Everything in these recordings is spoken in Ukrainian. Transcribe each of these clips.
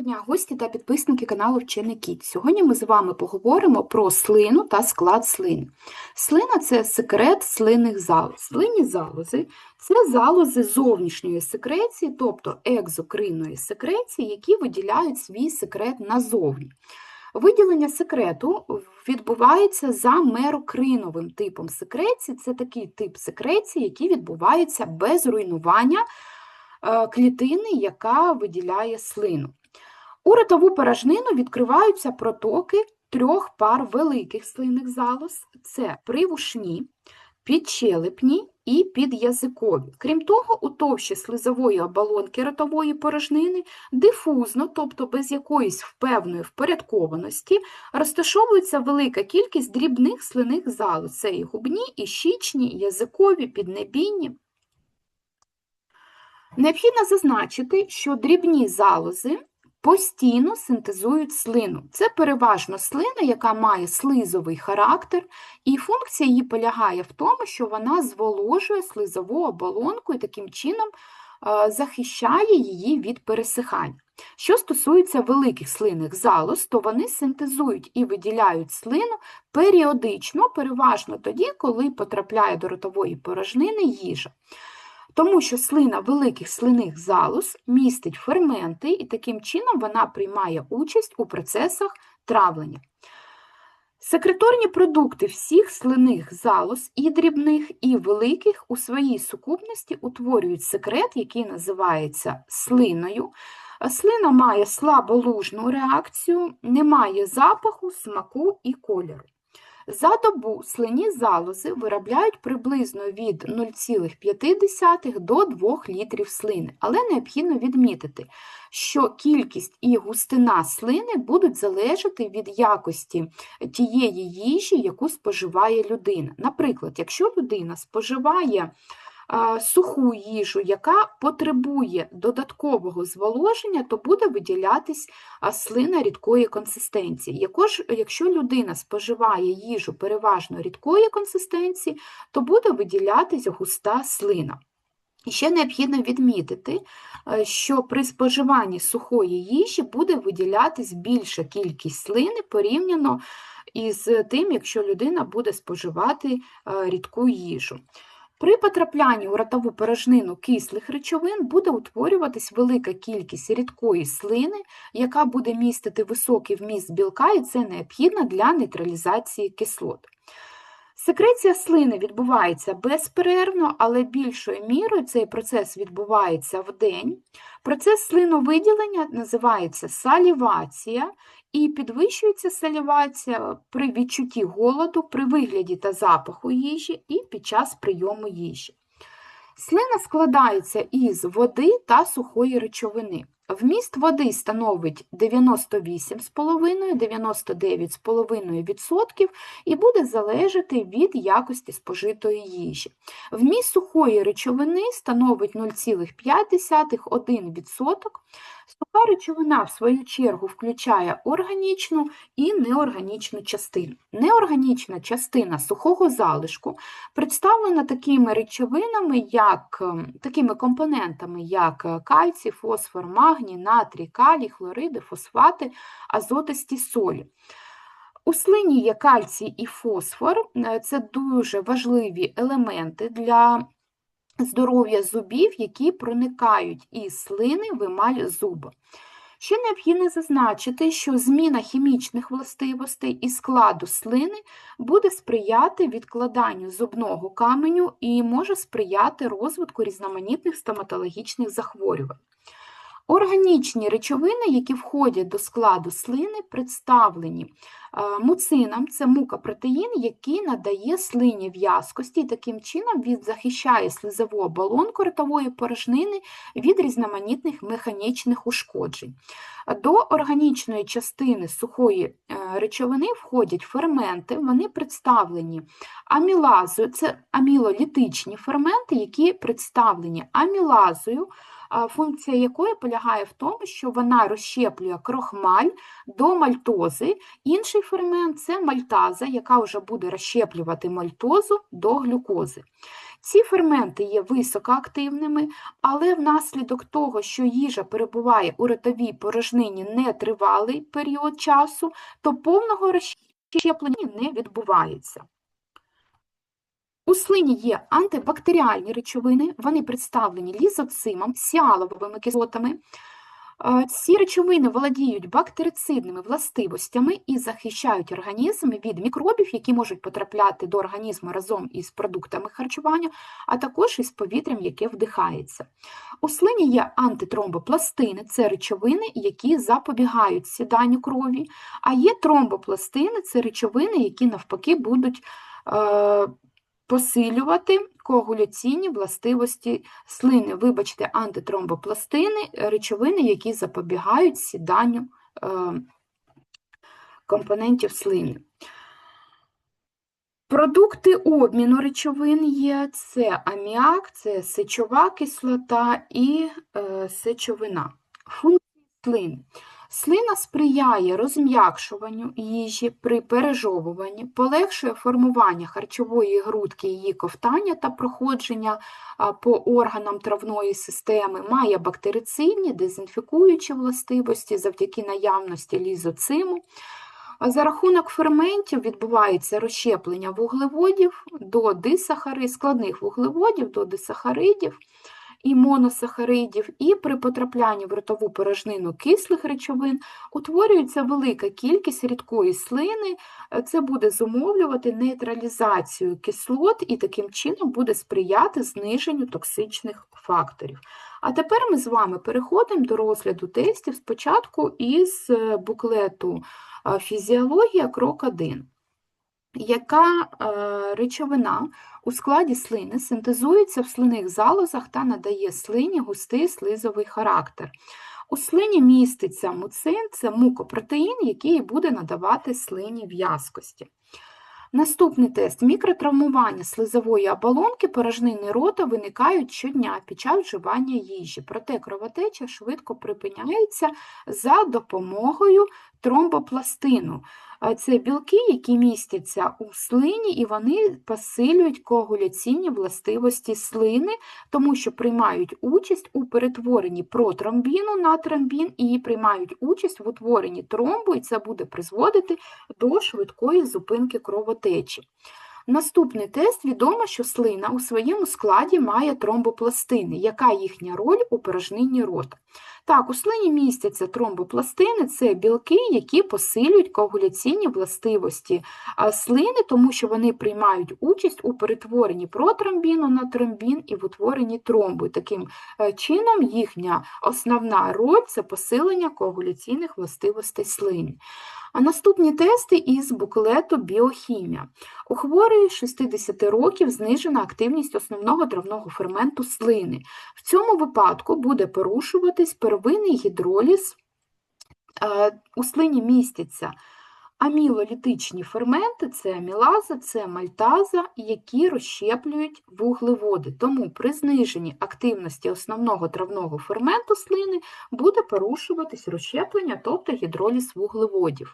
Дня, гості та підписники каналу Вчений Кіт. Сьогодні ми з вами поговоримо про слину та склад слини. Слина це секрет слинних залоз. Слинні залози це залози зовнішньої секреції, тобто екзокринної секреції, які виділяють свій секрет назовні. Виділення секрету відбувається за мерокриновим типом секреції. Це такий тип секреції, який відбувається без руйнування е, клітини, яка виділяє слину. У ротову порожнину відкриваються протоки трьох пар великих слинних залоз це привушні, підчелепні і підязикові. Крім того, у товщі слизової оболонки ротової порожнини дифузно, тобто без якоїсь впевної впорядкованості, розташовується велика кількість дрібних слинних залоз. Це і губні, і щічні, і язикові, піднебінні. Необхідно зазначити, що дрібні залози постійно синтезують слину. Це переважно слина, яка має слизовий характер, і функція її полягає в тому, що вона зволожує слизову оболонку і таким чином е, захищає її від пересихання. Що стосується великих слинних залоз, то вони синтезують і виділяють слину періодично, переважно тоді, коли потрапляє до ротової порожнини їжа тому що слина великих слинних залоз містить ферменти, і таким чином вона приймає участь у процесах травлення. Секреторні продукти всіх слинних залоз, і дрібних, і великих у своїй сукупності утворюють секрет, який називається слиною. Слина має слаболужну реакцію, не має запаху, смаку і кольору. За добу слині залози виробляють приблизно від 0,5 до 2 літрів слини, але необхідно відмітити, що кількість і густина слини будуть залежати від якості тієї їжі, яку споживає людина. Наприклад, якщо людина споживає суху їжу, яка потребує додаткового зволоження, то буде виділятись слина рідкої консистенції. Якщо людина споживає їжу переважно рідкої консистенції, то буде виділятись густа слина. І ще необхідно відмітити, е, що при споживанні сухої їжі буде виділятись більша кількість слини порівняно із тим, якщо людина буде споживати е, рідку їжу. При потраплянні у ротову порожнину кислих речовин буде утворюватись велика кількість рідкої слини, яка буде містити високий вміст білка, і це необхідно для нейтралізації кислот. Секреція слини відбувається безперервно, але більшою мірою цей процес відбувається в день. Процес слиновиділення називається салівація, і підвищується салівація при відчутті голоду, при вигляді та запаху їжі і під час прийому їжі. Слина складається із води та сухої речовини. Вміст води становить 98,5-99,5% і буде залежати від якості спожитої їжі. Вміст сухої речовини становить 0,5-1%. Суха речовина, в свою чергу, включає органічну і неорганічну частину. Неорганічна частина сухого залишку представлена такими речовинами, як, ем, такими компонентами, як е, кальцій, фосфор, магній, натрій, калій, хлориди, фосфати, азотисті солі. У слині є кальцій і фосфор, е, це дуже важливі елементи для здоров'я зубів, які проникають із слини в емаль зуба. Ще необхідно зазначити, що зміна хімічних властивостей і складу слини буде сприяти відкладанню зубного каменю і може сприяти розвитку різноманітних стоматологічних захворювань. Органічні речовини, які входять до складу слини, представлені муцином, це мукопротеїн, який надає слині в'язкості, і таким чином він захищає слизову оболонку ротової порожнини від різноманітних механічних ушкоджень. До органічної частини сухої е, речовини входять ферменти, вони представлені амілазою, це амілолітичні ферменти, які представлені амілазою функція якої полягає в тому, що вона розщеплює крохмаль до мальтози. Інший фермент це мальтаза, яка вже буде розщеплювати мальтозу до глюкози. Ці ферменти є високоактивними, але внаслідок того, що їжа перебуває у ротовій порожнині нетривалий період часу, то повного розщеплення не відбувається. У слині є антибактеріальні речовини, вони представлені лізоцимом, сіаловими кислотами. Е, Ці речовини володіють бактерицидними властивостями і захищають організм від мікробів, які можуть потрапляти до організму разом із продуктами харчування, а також із повітрям, яке вдихається. У слині є антитромбопластини, це речовини, які запобігають сіданню крові, а є тромбопластини, це речовини, які навпаки будуть е, посилювати коагуляційні властивості слини. Вибачте, антитромбопластини, речовини, які запобігають сіданню е, компонентів слини. Продукти обміну речовин є це аміак, це сечова кислота і е, сечовина. Функції слини. Слина сприяє розм'якшуванню їжі при пережовуванні, полегшує формування харчової грудки, її ковтання та проходження по органам травної системи, має бактерицидні, дезінфікуючі властивості завдяки наявності лізоциму. За рахунок ферментів відбувається розщеплення вуглеводів до дисахари, складних вуглеводів до дисахаридів і моносахаридів, і при потраплянні в ротову порожнину кислих речовин утворюється велика кількість рідкої слини, е, це буде зумовлювати нейтралізацію кислот і таким чином буде сприяти зниженню токсичних факторів. А тепер ми з вами переходимо до розгляду тестів спочатку із е, буклету е, Фізіологія крок 1. Яка е, речовина у складі слини синтезується в слинних залозах та надає слині густий слизовий характер? У слині міститься муцин, це мукопротеїн, який буде надавати слині в'язкості. Наступний тест. Мікротравмування слизової оболонки порожнини рота виникають щодня під час вживання їжі, проте кровотеча швидко припиняється за допомогою тромбопластину. Це білки, які містяться у слині, і вони посилюють коагуляційні властивості слини, тому що приймають участь у перетворенні протромбіну на тромбін і приймають участь в утворенні тромбу, і це буде призводити до швидкої зупинки кровотечі. Наступний тест відомо, що слина у своєму складі має тромбопластини. Яка їхня роль у порожнинні рота? Так, у слині містяться тромбопластини, це білки, які посилюють коагуляційні властивості слини, тому що вони приймають участь у перетворенні протромбіну на тромбін і в утворенні тромбу. Таким е, чином, їхня основна роль це посилення коагуляційних властивостей слини. А наступні тести із буклету Біохімія. У хворої 60 років знижена активність основного травного ферменту слини. В цьому випадку буде порушуватись первинний гідроліз. У слині містяться амілолітичні ферменти, це амілаза, це мальтаза, які розщеплюють вуглеводи. Тому при зниженні активності основного травного ферменту слини буде порушуватись розщеплення, тобто гідроліз вуглеводів.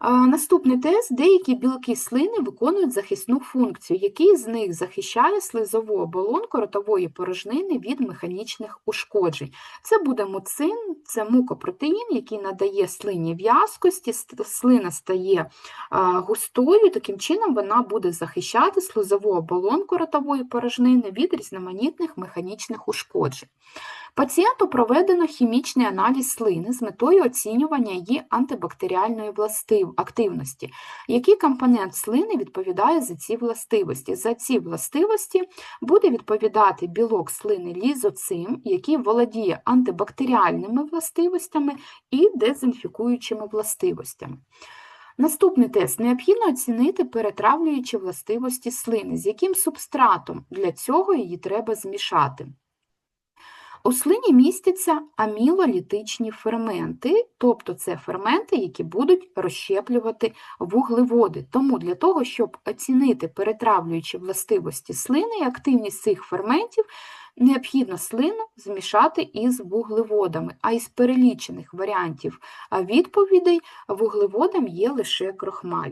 Наступний тест: деякі білки слини виконують захисну функцію, який з них захищає слизову оболонку ротової порожнини від механічних ушкоджень. Це буде муцин, це мукопротеїн, який надає слині в'язкості, слина стає густою, таким чином вона буде захищати слизову оболонку ротової порожнини від різноманітних механічних ушкоджень. Пацієнту проведено хімічний аналіз слини з метою оцінювання її антибактеріальної активності. Який компонент слини відповідає за ці властивості? За ці властивості буде відповідати білок слини лізоцим, який володіє антибактеріальними властивостями і дезінфікуючими властивостями. Наступний тест необхідно оцінити перетравлюючі властивості слини, з яким субстратом для цього її треба змішати. У слині містяться амілолітичні ферменти, тобто це ферменти, які будуть розщеплювати вуглеводи. Тому для того, щоб оцінити перетравлюючі властивості слини і активність цих ферментів, необхідно слину змішати із вуглеводами, а із перелічених варіантів відповідей вуглеводам є лише крохмаль.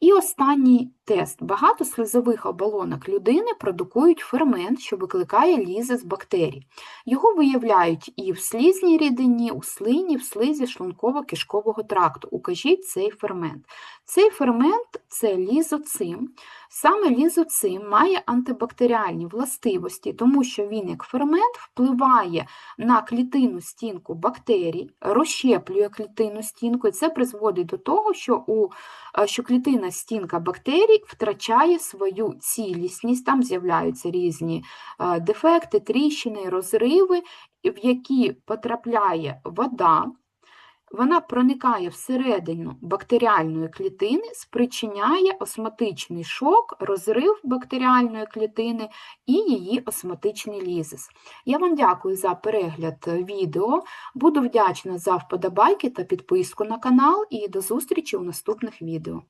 І останній тест. Багато слизових оболонок людини продукують фермент, що викликає лізис бактерій. Його виявляють і в слізній рідині, у слині, в слизі шлунково-кишкового тракту. Укажіть цей фермент. Цей фермент це лізоцим. Саме лізоцим має антибактеріальні властивості, тому що він як фермент впливає на клітинну стінку бактерій, розщеплює клітинну стінку, і це призводить до того, що, у, е, що клітинна стінка бактерій втрачає свою цілісність, там з'являються різні е, дефекти, тріщини, розриви, в які потрапляє вода. Вона проникає всередину бактеріальної клітини, спричиняє осматичний шок, розрив бактеріальної клітини і її осматичний лізис. Я вам дякую за перегляд відео. Буду вдячна за вподобайки та підписку на канал і до зустрічі у наступних відео.